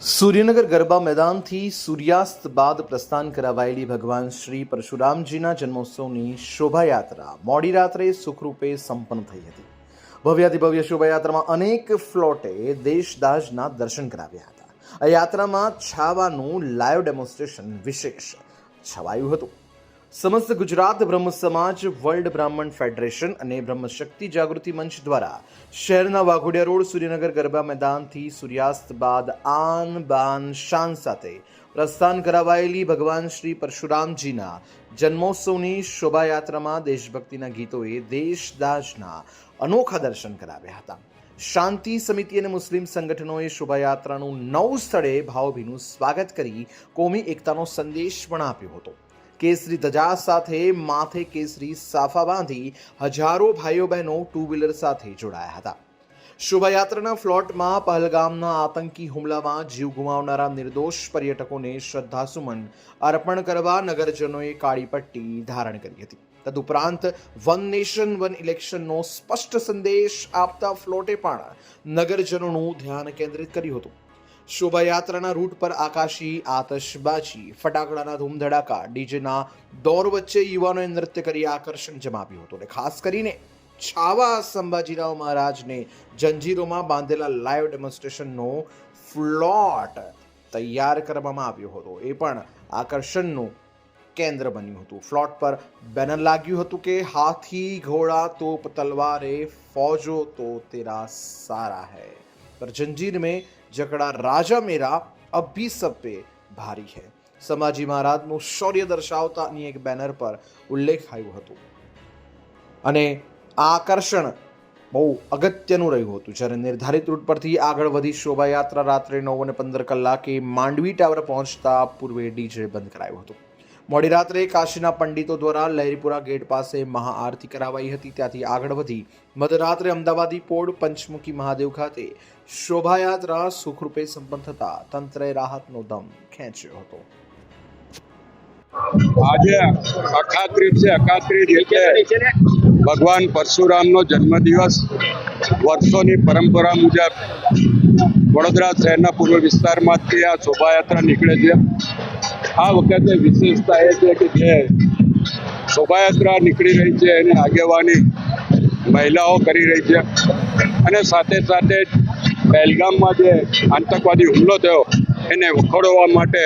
સૂર્યનગર ગરબા મેદાનથી સૂર્યાસ્ત બાદ પ્રસ્થાન કરાવાયેલી ભગવાન શ્રી પરશુરામજીના જન્મોત્સવની શોભાયાત્રા મોડી રાત્રે સુખરૂપે સંપન્ન થઈ હતી. ભવ્યાતિભવ્ય શોભાયાત્રામાં અનેક ફ્લોટે દેશદાજના દર્શન કરાવ્યા હતા. આ યાત્રામાં છાવાનું લાઈવ ડેમોન્સ્ટ્રેશન વિશેષ છવાયું હતું. સમસ્ત ગુજરાત બ્રહ્મ સમાજ વર્લ્ડ બ્રાહ્મણ ફેડરેશન અને બ્રહ્મશક્તિ જાગૃતિ મંચ દ્વારા શહેરના વાઘોડિયા રોડ સૂર્યનગર ગરબા મેદાનથી સૂર્યાસ્ત બાદ આન બાન શાન સાથે પ્રસ્થાન કરાવાયેલી ભગવાન શ્રી પરશુરામજીના જન્મોત્સવની શોભાયાત્રામાં દેશભક્તિના ગીતોએ દેશદાજના અનોખા દર્શન કરાવ્યા હતા. શાંતિ સમિતિ અને મુસ્લિમ સંગઠનોએ શોભાયાત્રાનું નવ સ્થળે ભાવભીનું સ્વાગત કરી કોમી એકતાનો સંદેશ પણ આપ્યો હતો. કેસરી ધજા સાથે માથે કેસરી સાફા બાંધી હજારો ભાઈઓ બહેનો ટુ વ્હીલર સાથે જોડાયા હતા. શોભાયાત્રાના ફ્લોટમાં પહલગામના આતંકી હુમલામાં જીવ ગુમાવનારા નિર્દોષ પર્યટકોને શ્રદ્ધાસુમન અર્પણ કરવા નગરજનોએ કાળી પટ્ટી ધારણ કરી હતી. તદુપરાંત વન નેશન, વન ઇલેક્શનનો સ્પષ્ટ સંદેશ આપતા ફ્લોટે પણ નગરજનોનું ધ્યાન કેન્દ્રિત કર્યું હતું. શોભાયાત્રાના રૂટ પર આકાશી આતશબાજી, ફટાકડાના ધૂમધડાકા, ડીજેના દોર વચ્ચે યુવાનોએ નૃત્ય કરી આકર્ષણ જમાવ્યું હતું અને ખાસ કરીને છાવા સંભાજીરાવ મહારાજને જંજીરોમાં બાંધેલા લાઈવ ડેમોન્સ્ટ્રેશનનો ફ્લોટ તૈયાર કરવામાં આવ્યો હતો. એ પણ આકર્ષણનું કેન્દ્ર બન્યું હતું. ફ્લોટ પર બેનર લાગ્યું હતું કે હાથી, ઘોડા, તોપ, તલવારે ફોજો તો તેરા સારા હૈ. પર જંજીર મેં જકડા રાજા મેરા અભિસપે ભારી હે. સમાજી મહારાજનું શૌર્ય દર્શાવતા અહીં એક બેનર પર ઉલ્લેખ આવ્યો હતો. અને આ આકર્ષણ બહુ અગત્યનું રહ્યું હતું. જ્યારે નિર્ધારિત રૂટ પરથી આગળ વધી શોભાયાત્રા રાત્રે નવ અને પંદર કલાકે માંડવી ટાવર પહોંચતા પૂર્વે ડીજે બંધ કરાયો હતો. મોડી રાત્રે કાશીના પંડિતો દ્વારા લહેરીપુરા ગેટ પાસે મહાઆરતી કરાવાઈ હતી. ત્યાંથી આગળ વધી મધરાત્રે અમદાવાદી પોળ પંચમુખી મહાદેવ ખાતે શોભાયાત્રા સુખરૂપે સંપન્ન થતા તંત્રએ રાહતનો દમ ખેંચ્યો હતો. આજે અખાત્રીજ છે. અખાત્રીજ એટલે ભગવાન પરશુરામનો જન્મદિવસ. વર્ષોની પરંપરા મુજબ વડોદરા શહેરના પૂર્વ વિસ્તારમાંથી આ શોભાયાત્રા નીકળે છે. આ વખતે વિશેષતા એ છે કે જે શોભાયાત્રા નીકળી રહી છે, એની આગેવાની મહિલાઓ કરી રહી છે. અને સાથે સાથે પહેલગામમાં જે આતંકવાદી હુમલો થયો, એને વખોડવા માટે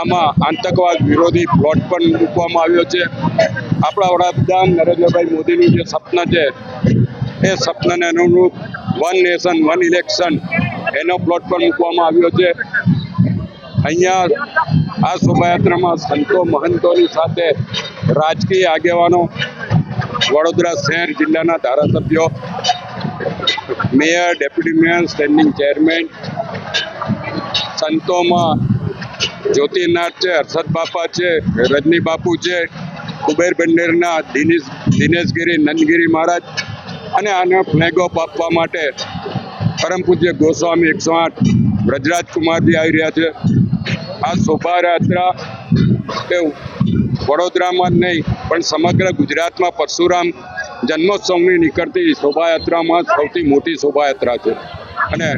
આમાં આતંકવાદ વિરોધી પ્લોટ પણ મૂકવામાં આવ્યો છે. આપણા વડાપ્રધાન નરેન્દ્રભાઈ મોદીનું જે સપના છે, એ સપનાને અનુરૂપ વન નેશન વન ઇલેક્શન એનો પ્લોટ પણ મૂકવામાં આવ્યો છે. અહીંયા આ શોભાયાત્રામાં સંતો મહંતોની સાથે રાજકીય આગેવાનો, વડોદરા શહેર જિલ્લાના ધારાસભ્યો, mayor, deputy mayor, standing chairman, સંતોમાં Jyotinath છે, હર્ષદ બાપા છે, રજની બાપુ છે, કુબેર બંડેરના દિનેશ, દિનેશગીરી, નંદગીરી મહારાજ અને આને ફ્લેગ ઓફ આપવા માટે પરમ પૂજ્ય ગોસ્વામી એકસો આઠ વ્રજરાજ કુમારજી આવી રહ્યા છે. આ શોભાયાત્રા વડોદરામાં જ નહીં, પણ સમગ્ર ગુજરાતમાં પરશુરામ જન્મોત્સવની નીકળતી શોભાયાત્રામાં સૌથી મોટી શોભાયાત્રા છે. અને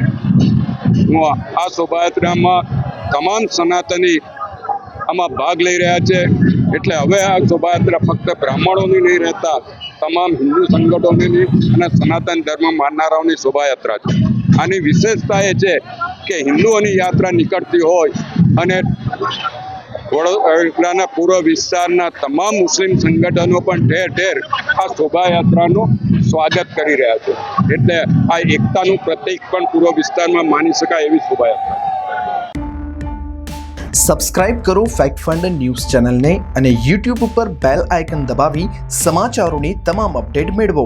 હું આ શોભાયાત્રામાં તમામ સનાતની આમાં ભાગ લઈ રહ્યા છે, એટલે હવે આ શોભાયાત્રા ફક્ત બ્રાહ્મણોની નહીં રહેતા, તમામ હિન્દુ સંગઠનોની અને સનાતન ધર્મ માનનારાઓની શોભાયાત્રા છે. આની વિશેષતા એ છે કે હિન્દુઓની યાત્રા નીકળતી હોય અને વડોદરાના પૂર્વ વિસ્તારના તમામ મુસ્લિમ સંગઠનો પણ ઠેર ઠેર આ શોભાયાત્રાનું સ્વાગત કરી રહ્યા છે. એટલે આ એકતાનું પ્રતીક પણ પૂર્વ વિસ્તારમાં માની શકાય એવી શોભાયાત્રા. સબસ્ક્રાઇબ કરો ફેક્ટ ફંડ ન્યૂઝ ચેનલને અને યુટ્યુબ ઉપર બેલ આઇકન દબાવી સમાચારોની તમામ અપડેટ મેળવો.